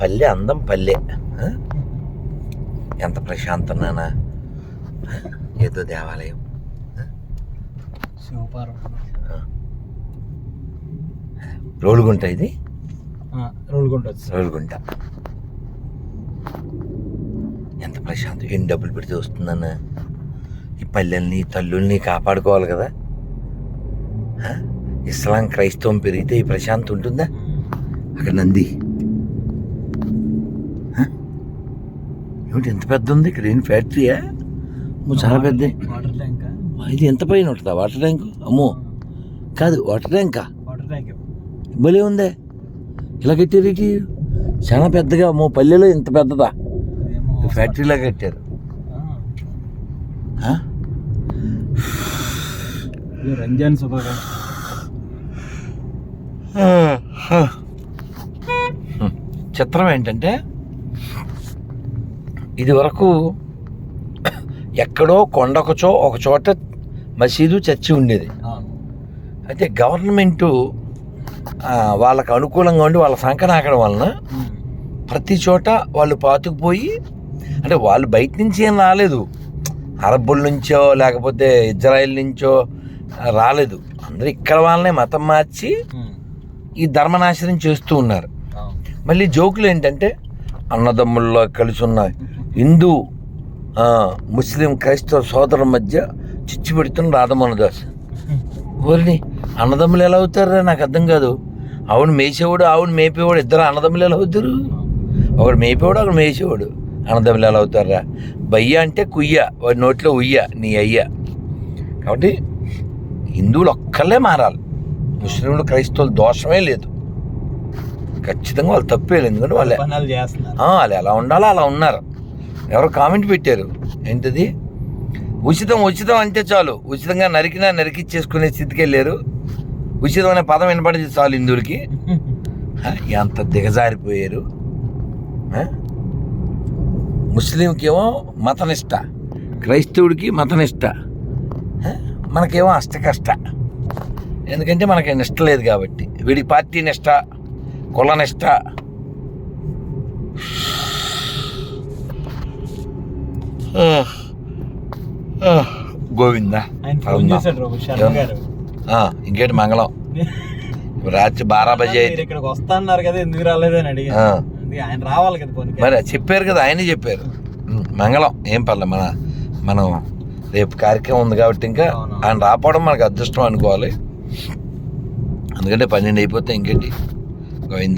పల్లె అందం పల్లె? ఎంత ప్రశాంతం నాన్న ఏదో దేవాలయం. రోలుగుంట ఇది? వచ్చి. రోలుగుంట. ఎంత ప్రశాంతం. ఎన్ని డబ్బులు పెడితే వస్తుందన్న? ఈ పల్లెల్ని తల్లుల్ని కాపాడుకోవాలి కదా? ఇస్లాం క్రైస్తవం పెరిగితే ఈ ప్రశాంతం ఉంటుందా? అక్కడ నంది. ఏమిటి ఎంత పెద్ద ఉంది ఇక్కడ ఏం ఫ్యాక్టరీయా చాలా పెద్ద వాటర్ ట్యాంక్ ఇది ఎంత పైన ఉంటుందా? వాటర్ ట్యాంక్ అమ్మో కాదు వాటర్ ట్యాంకా వాటర్ ట్యాంక్ భలే ఉందే. ఇలా కట్టారు ఇటు చాలా పెద్దగా అమ్మో పల్లెలో ఇంత పెద్దదా? ఫ్యాక్టరీలా కట్టారు? రంజాన్ చిత్రం ఏంటంటే ఇది వరకు ఎక్కడో కొండొకచో ఒక చోట మసీదు చర్చి ఉండేది. అయితే గవర్నమెంటు వాళ్ళకు అనుకూలంగా ఉండి వాళ్ళ సంకనాకడం వలన ప్రతి చోట వాళ్ళు పాతుకుపోయి అంటే వాళ్ళు బయట నుంచి ఏం రాలేదు. అరబ్బుల నుంచో లేకపోతే ఇజ్రాయెల్ నుంచో రాలేదు. అందరూ ఇక్కడ వాళ్ళనే మతం మార్చి ఈ ధర్మనాశనం చేస్తూ ఉన్నారు. మళ్ళీ జోకులు ఏంటంటే అన్నదమ్ముల్లో కలిసి ఉన్న హిందూ ముస్లిం క్రైస్తవ సోదరుల మధ్య చిచ్చు పెడుతున్న రాధమోహన్ దాస్ ఊరిని అన్నదమ్ములు ఎలా అవుతారా నాకు అర్థం కాదు. ఆవును మేసేవాడు ఆవును మేపేవాడు ఇద్దరు అన్నదమ్ములు ఎలా అవుతారు? ఒకడు మేపేవాడు ఒకడు మేసేవాడు. అన్నదమ్ములు ఎలా అవుతారా బయ్య అంటే కుయ్య వాడి నోట్లో ఉయ్య నీ అయ్య. కాబట్టి హిందువులు ఒక్కళ్ళే మారాలి. ముస్లింలు క్రైస్తవులు దోషమే లేదు. ఖచ్చితంగా వాళ్ళు తప్పే లేదు ఎందుకంటే వాళ్ళు. వాళ్ళు ఎలా ఉండాలో అలా ఉన్నారు. ఎవరో కామెంట్ పెట్టారు. ఏంటిది? ఉచితం ఉచితం అంటే చాలు. ఉచితంగా నరికినా నరికిచ్చేసుకునే స్థితికి వెళ్ళారు. ఉచితం అనే పదం వినపడింది చాలు హిందువులకి ఎంత దిగజారిపోయారు. ముస్లింకేమో మతనిష్ట. క్రైస్తవుడికి మతనిష్ట. మనకేమో అష్ట కష్ట ఎందుకంటే మనకి నిష్ట లేదు కాబట్టి. వీడి పార్టీ నిష్ట కుల నిష్ట గోవిందా. ఇంకేంటి మంగళం? రాత్రి బారా బజే ఇక్కడికి వస్తా అన్నారు కదా ఎందుకు రాలేదని ఆ. అందుకే ఆయన రావాలి కదా మరి చెప్పారు కదా ఆయనే చెప్పారు. మంగళం ఏం పర్లే మన మనం రేపు కార్యక్రమం ఉంది కాబట్టి ఇంకా. ఆయన రాపోవడం మనకు అదృష్టం అనుకోవాలి. ఎందుకంటే పన్నెండు అయిపోతే ఇంకేంటి? గోవిందా.